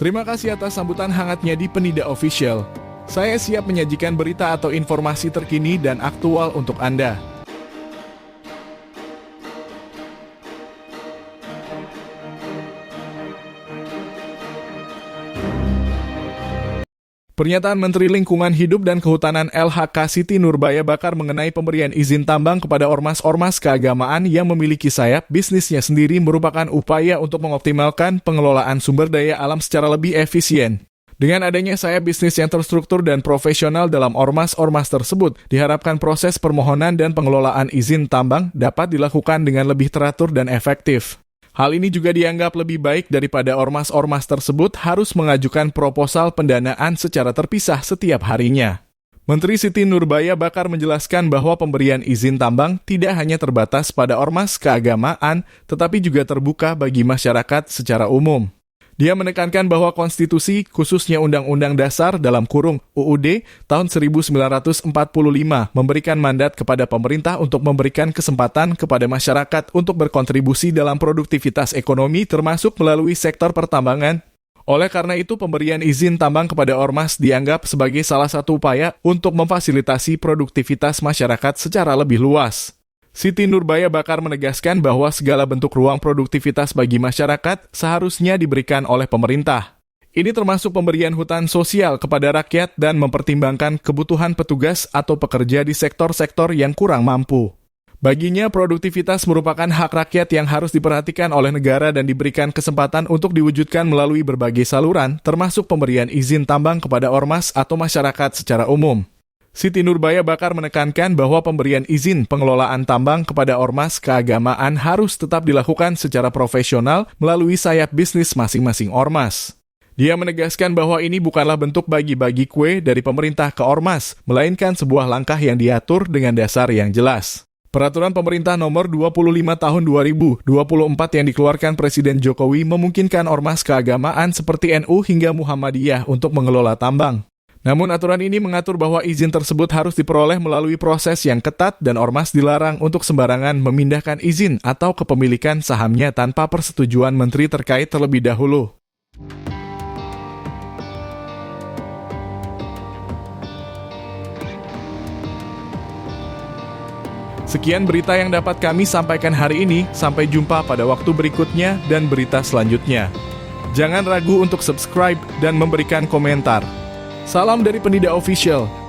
Terima kasih atas sambutan hangatnya di Penida Official. Saya siap menyajikan berita atau informasi terkini dan aktual untuk Anda. Pernyataan Menteri Lingkungan Hidup dan Kehutanan LHK Siti Nurbaya Bakar mengenai pemberian izin tambang kepada ormas-ormas keagamaan yang memiliki sayap bisnisnya sendiri merupakan upaya untuk mengoptimalkan pengelolaan sumber daya alam secara lebih efisien. Dengan adanya sayap bisnis yang terstruktur dan profesional dalam ormas-ormas tersebut, diharapkan proses permohonan dan pengelolaan izin tambang dapat dilakukan dengan lebih teratur dan efektif. Hal ini juga dianggap lebih baik daripada ormas-ormas tersebut harus mengajukan proposal pendanaan secara terpisah setiap harinya. Menteri Siti Nurbaya Bakar menjelaskan bahwa pemberian izin tambang tidak hanya terbatas pada ormas keagamaan, tetapi juga terbuka bagi masyarakat secara umum. Dia menekankan bahwa konstitusi, khususnya Undang-Undang Dasar dalam kurung UUD tahun 1945 memberikan mandat kepada pemerintah untuk memberikan kesempatan kepada masyarakat untuk berkontribusi dalam produktivitas ekonomi termasuk melalui sektor pertambangan. Oleh karena itu, pemberian izin tambang kepada ormas dianggap sebagai salah satu upaya untuk memfasilitasi produktivitas masyarakat secara lebih luas. Siti Nurbaya Bakar menegaskan bahwa segala bentuk ruang produktivitas bagi masyarakat seharusnya diberikan oleh pemerintah. Ini termasuk pemberian hutan sosial kepada rakyat dan mempertimbangkan kebutuhan petugas atau pekerja di sektor-sektor yang kurang mampu. Baginya, produktivitas merupakan hak rakyat yang harus diperhatikan oleh negara dan diberikan kesempatan untuk diwujudkan melalui berbagai saluran, termasuk pemberian izin tambang kepada ormas atau masyarakat secara umum. Siti Nurbaya Bakar menekankan bahwa pemberian izin pengelolaan tambang kepada ormas keagamaan harus tetap dilakukan secara profesional melalui sayap bisnis masing-masing ormas. Dia menegaskan bahwa ini bukanlah bentuk bagi-bagi kue dari pemerintah ke ormas, melainkan sebuah langkah yang diatur dengan dasar yang jelas. Peraturan pemerintah nomor 25 tahun 2024 yang dikeluarkan Presiden Jokowi memungkinkan ormas keagamaan seperti NU hingga Muhammadiyah untuk mengelola tambang. Namun aturan ini mengatur bahwa izin tersebut harus diperoleh melalui proses yang ketat dan ormas dilarang untuk sembarangan memindahkan izin atau kepemilikan sahamnya tanpa persetujuan menteri terkait terlebih dahulu. Sekian berita yang dapat kami sampaikan hari ini. Sampai jumpa pada waktu berikutnya dan berita selanjutnya. Jangan ragu untuk subscribe dan memberikan komentar. Salam dari Penida Official.